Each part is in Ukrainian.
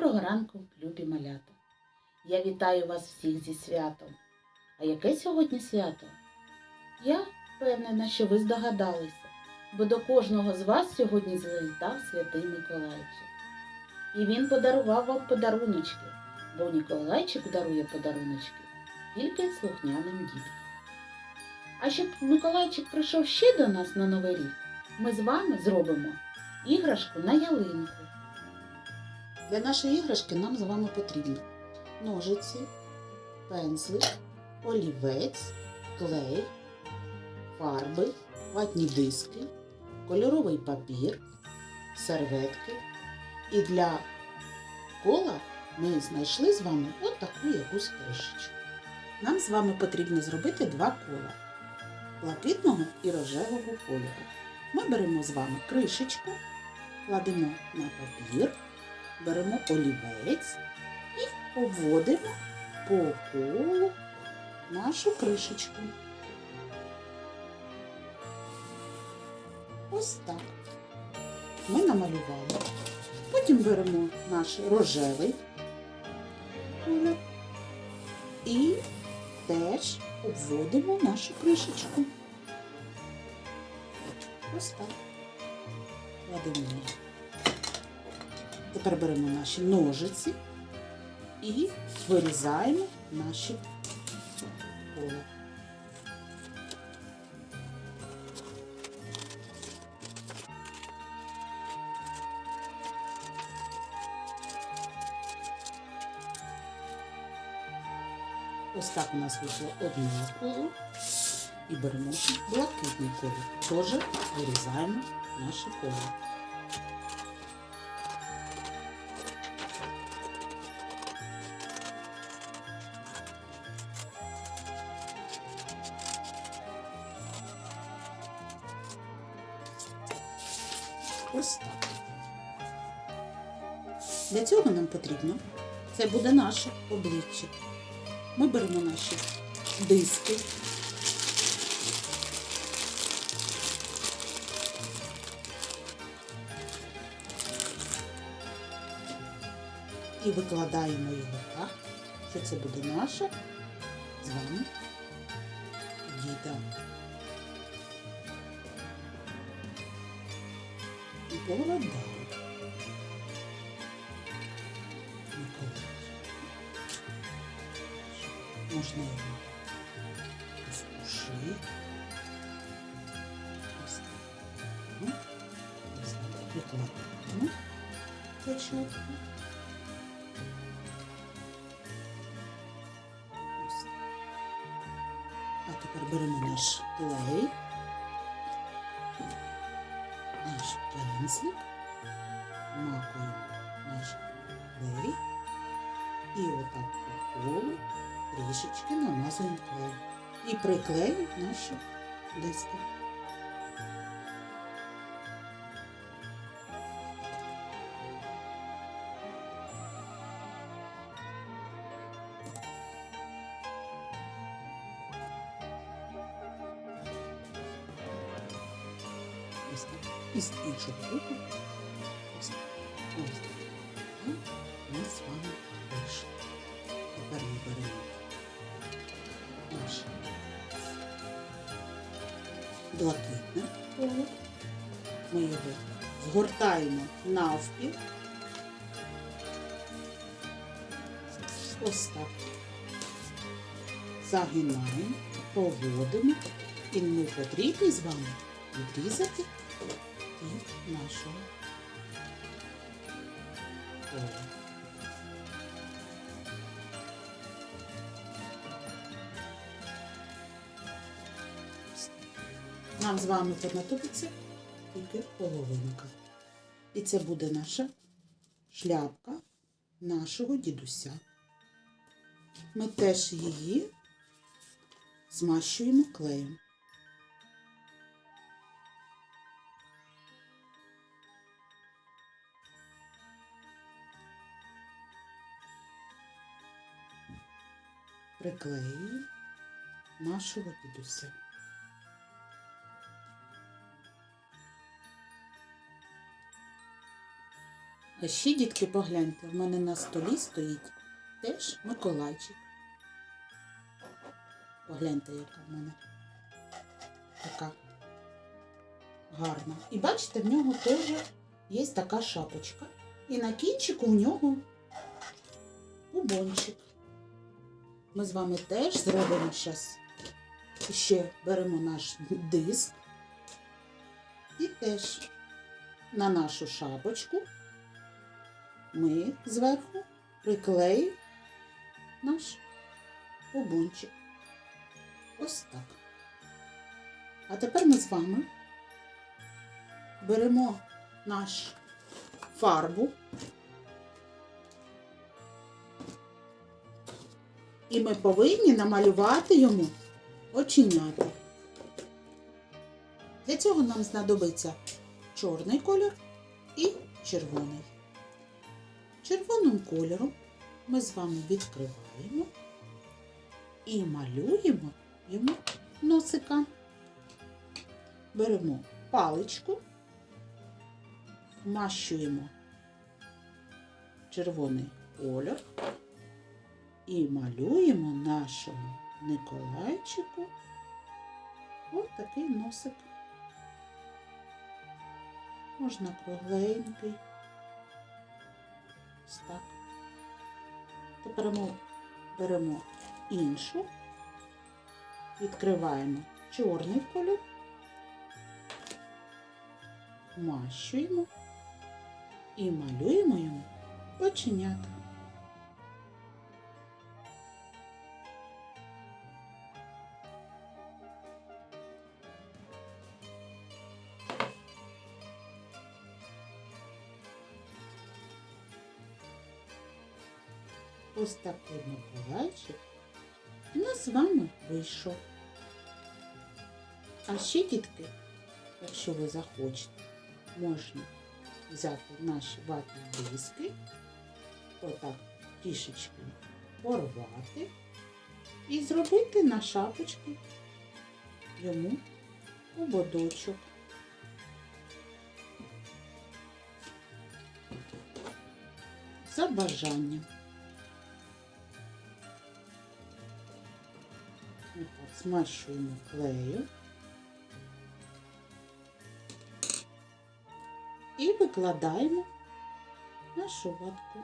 Доброго ранку, любі малята! Я вітаю вас всіх зі святом. А яке сьогодні свято? Я впевнена, що ви здогадалися, бо до кожного з вас сьогодні завітав святий Миколайчик. І він подарував вам подаруночки, бо Миколайчик дарує подаруночки тільки слухняним діткам. А щоб Миколайчик прийшов ще до нас на Новий рік, ми з вами зробимо іграшку на ялинку. Для нашої іграшки нам з вами потрібно ножиці, пензлик, олівець, клей, фарби, ватні диски, кольоровий папір, серветки. І для кола ми знайшли з вами от таку якусь кришечку. Нам з вами потрібно зробити два кола блакитного і рожевого кольору. Ми беремо з вами кришечку, кладемо на папір, беремо олівець і обводимо по колу нашу кришечку. Ось так. Ми намалювали. Потім беремо наш рожевий колір і теж обводимо нашу кришечку. Ось так. Кладемо. Тепер беремо наші ножиці і вирізаємо наші кола. Ось так у нас вийшло одне коло. І беремо блакитний колір. Теж вирізаємо наше коло. Ось так. Для цього нам потрібно, це буде наше обличчя. Ми беремо наші диски. І викладаємо його так, що це буде наша з вами діда. Повода. Можна його в уши. Ось так. Ну, печатку. А тепер беремо наш клей, наш пензлик, макуємо наш клей і отак по колу трішечки намазуємо клей. І приклеїмо наші диски. Ось так. І з іншого боку. Ось так. Ось так. І ми з вами вийшли. Тепер ми беремо наше блакитне коло. Ми його згортаємо навпіл. Ось так. Загинаємо, проводимо. І ми потрібні з вами відрізати і нашого кола. Нам з вами понадобиться тільки половинка. І це буде наша шляпка нашого дідуся. Ми теж її змащуємо клеєм. Приклеюємо нашого дідуся. А ще, дітки, погляньте, в мене на столі стоїть теж Миколайчик. Погляньте, яка в мене така гарна. І бачите, в нього теж є така шапочка. І на кінчику в нього бубончик. Ми з вами теж зробимо зараз. Ще беремо наш диск і теж на нашу шапочку ми зверху приклеїмо наш бубончик. Ось так. А тепер ми з вами беремо наш фарбу і ми повинні намалювати йому оченята. Для цього нам знадобиться чорний колір і червоний. Червоним кольором ми з вами відкриваємо і малюємо йому носика. Беремо паличку, вмащуємо червоний колір і малюємо нашому Николайчику ось такий носик. Можна кругленький. Ось так. Тепер ми беремо іншу, відкриваємо чорний кольор, мащуємо і малюємо йому оченята. Ось такий Миколайчик у нас з вами вийшов. А ще, дітки, якщо ви захочете, можна взяти наші ватні диски, отак трішечки порвати і зробити на шапочки йому ободочок. За бажанням. Змащуємо клею і викладаємо нашу ватку.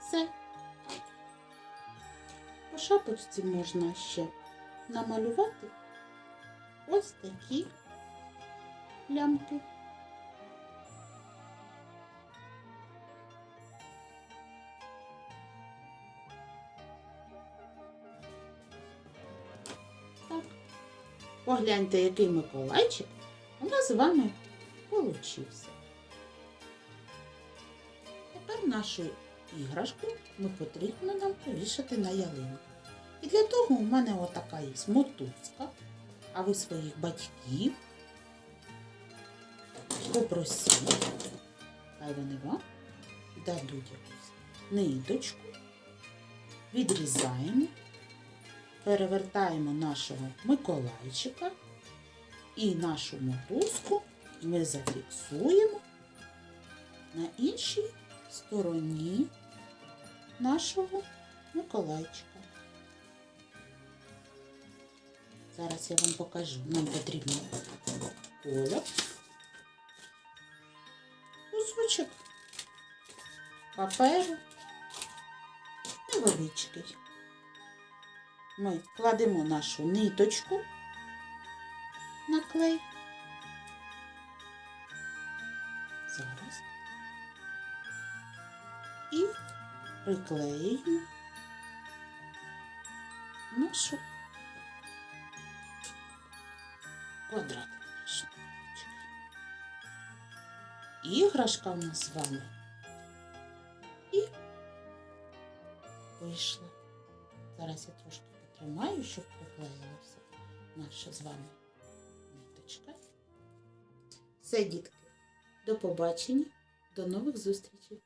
Все. По шапочці можна ще намалювати ось такі лямки. Так. Погляньте, який Миколайчик у нас з вами получився. Тепер нашу іграшку ми потрібно нам повішати на ялинку. І для того у мене отака є мотузка, а ви своїх батьків попросіть, хай вони вам. Дадуть якусь ниточку, відрізаємо, перевертаємо нашого Миколайчика. І нашу мотузку ми зафіксуємо на іншій стороні нашого Миколайчика. Зараз я вам покажу. Нам потрібно колір, паперу невеличкий. Ми кладемо нашу ниточку на клей. Зараз. І приклеїмо нашу квадратик наш. Іграшка у нас з вами. Вийшла. Зараз я трошки потримаю, щоб приклеїлася наша з вами ниточка. Все, дітки. До побачення, до нових зустрічей!